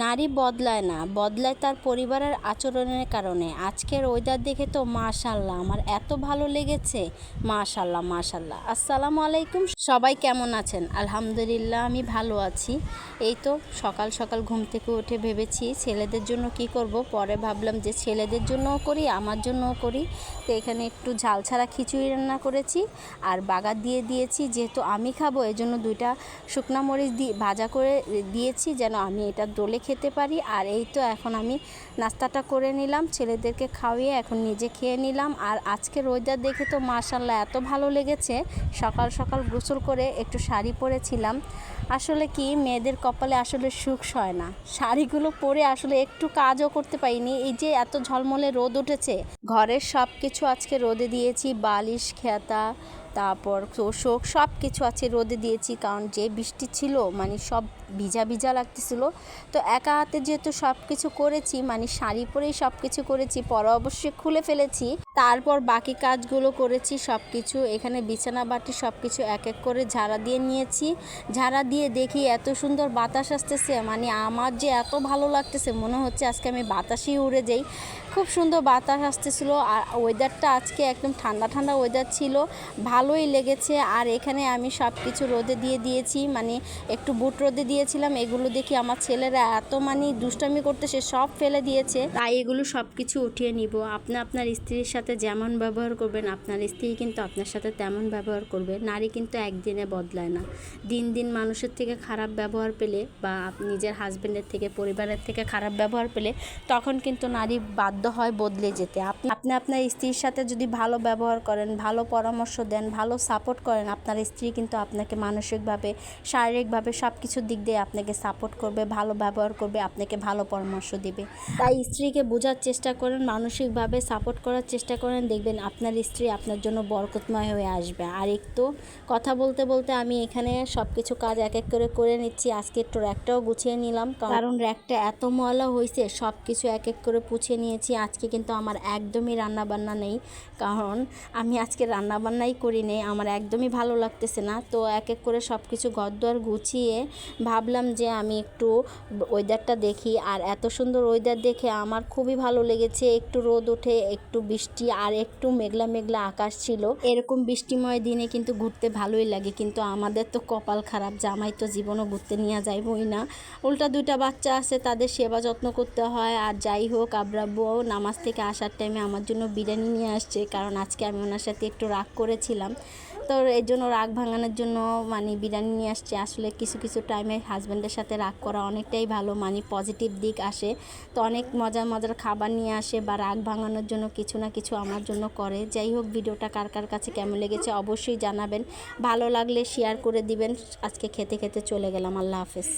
নারী বদলায় না, বদলায় তার পরিবারের আচরণের কারণে। আজকের ওয়েদার দেখে তো মাশাল্লাহ, আমার এত ভালো লেগেছে। মাশাল্লাহ মাশাল্লাহ। আসসালামু আলাইকুম, সবাই কেমন আছেন? আলহামদুলিল্লাহ, আমি ভালো আছি। এই তো সকাল সকাল ঘুম থেকে উঠে ভেবেছি ছেলেদের জন্য কি করব? পরে ভাবলাম যে ছেলেদের জন্যও করি, আমার জন্যও করি। তো এখানে একটু ঝাল ছাড়া খিচুড়ি রান্না করেছি আর বাগার দিয়ে দিয়েছি, যেহেতু আমি খাব এই জন্য দুইটা শুকনা মরিচ দিয়ে ভাজা করে দিয়েছি, যেন আমি এটা দোলে খেতে পারি। আর এই তো এখন আমি নাস্তাটা করে নিলাম, ছেলেদেরকে খাওয়িয়ে এখন নিজে খেয়ে নিলাম। আর আজকের ওয়েদার দেখে তো মার্শাল্লাহ এত ভালো লেগেছে। সকাল সকাল গোসল করে একটু শাড়ি পরেছিলাম। আসলে কি, মেয়েদের কপালে আসলে সুখ সয় না। শাড়িগুলো পরে আসলে একটু কাজও করতে পারিনি। এই যে এত ঝলমলে রোদ উঠেছে। ঘরের সব কিছু আজকে রোদে দিয়েছি, বালিশ, খেতা তারপর তোষক সব কিছু আছে রোদে দিয়েছি, কারণ যে বৃষ্টি ছিল মানে সব ভিজা ভিজা লাগতেছিল। তো একা হাতে যেহেতু সব কিছু করেছি মানে শাড়ি পরেই সব কিছু করেছি, পরে অবশ্যই খুলে ফেলেছি। তারপর বাকি কাজগুলো করেছি সব কিছু এখানে বিছানা, বাটি সব কিছু এক এক করে ঝাড়া দিয়ে নিয়েছি। ঝাড়া দিয়ে দেখি এত সুন্দর বাতাস আসতেছে মানে আমার যে এত ভালো লাগতেছে, মনে হচ্ছে আজকে আমি বাতাসেই উড়ে যাই। খুব সুন্দর বাতাস আসতেছিল, আর ওয়েদারটা আজকে একদম ঠান্ডা ঠান্ডা ওয়েদার ছিল। ভালোই লেগেছে আর এখানে আমি সব কিছু রোদে দিয়ে দিয়েছি মানে একটু বুট রোদে দিয়েছিলাম, এগুলো দেখি আমার ছেলেরা এত মানে দুষ্টামি করতে সে সব ফেলে দিয়েছে। তাই এগুলো সব কিছু উঠিয়ে নিব। আপনি আপনার স্ত্রীর সাথে যেমন ব্যবহার করবেন, আপনার স্ত্রী কিন্তু আপনার সাথে তেমন ব্যবহার করবে। নারী কিন্তু একদিনে বদলায় না। দিন দিন মানুষের থেকে খারাপ ব্যবহার পেলে বা নিজের হাজবেন্ডের থেকে, পরিবারের থেকে খারাপ ব্যবহার পেলে তখন কিন্তু নারী বাধ্য হয় বদলে যেতে। আপনি আপনি আপনার স্ত্রীর সাথে যদি ভালো ব্যবহার করেন, ভালো পরামর্শ দেন ভালো সাপোর্ট করেন, আপনার স্ত্রী কিন্তু আপনাকে মানসিকভাবে, শারীরিকভাবে সব কিছুর দিক দিয়ে আপনাকে সাপোর্ট করবে, ভালো ব্যবহার করবে, আপনাকে ভালো পরামর্শ দেবে। তাই স্ত্রীকে বোঝার চেষ্টা করেন, মানসিকভাবে সাপোর্ট করার চেষ্টা করেন, দেখবেন আপনার স্ত্রী আপনার জন্য বরকতময় হয়ে আসবে। আর একটু কথা বলতে বলতে আমি এখানে সব কিছু কাজ এক এক করে করে নিচ্ছি। আজকে একটু র্যাকটাও গুছিয়ে নিলাম, কারণ র্যাকটা এত ময়লা হয়েছে সব কিছু এক এক করে পুছিয়ে নিয়েছি। আজকে কিন্তু আমার একদমই রান্না বান্না নেই, কারণ আমি আজকে রান্না বান্নাই করি নেই আমার একদমই ভালো লাগতেছে না। তো এক এক করে সব কিছু ঘরদোয়ার গুছিয়ে ভাবলাম যে আমি একটু ওয়েদারটা দেখি। আর এত সুন্দর ওয়েদার দেখে আমার খুবই ভালো লেগেছে। একটু রোদ ওঠে, একটু বৃষ্টি আর একটু মেঘলা মেঘলা আকাশ ছিল। এরকম বৃষ্টিময় দিনে কিন্তু ঘুরতে ভালোই লাগে। কিন্তু আমাদের তো কপাল খারাপ, জামাই তো জীবনও ঘুরতে নিয়ে যাইবই না। উল্টা দুইটা বাচ্চা আছে, তাদের সেবা যত্ন করতে হয়। আর যাই হোক আব্রাব্বুও নামাজ থেকে আসার টাইমে আমার জন্য বিরিয়ানি নিয়ে আসছে। কারণ আজকে আমি ওনার সাথে একটু রাগ করেছিলাম। তো এর জন্য রাগ ভাঙানোর জন্য মানে বিরিয়ানি নিয়ে আসছে। আসলে কিছু কিছু টাইমে হাজব্যান্ডের সাথে রাগ করা অনেকটাই ভালো মানে পজিটিভ দিক আসে। তো অনেক মজার মজার খাবার নিয়ে আসে বা রাগ ভাঙানোর জন্য কিছু না কিছু আমার জন্য করে। যাই হোক, ভিডিওটা কার কার কাছে কেমন লেগেছে অবশ্যই জানাবেন। ভালো লাগলে শেয়ার করে দিবেন। আজকে খেতে খেতে চলে গেলাম। আল্লাহ হাফেজ।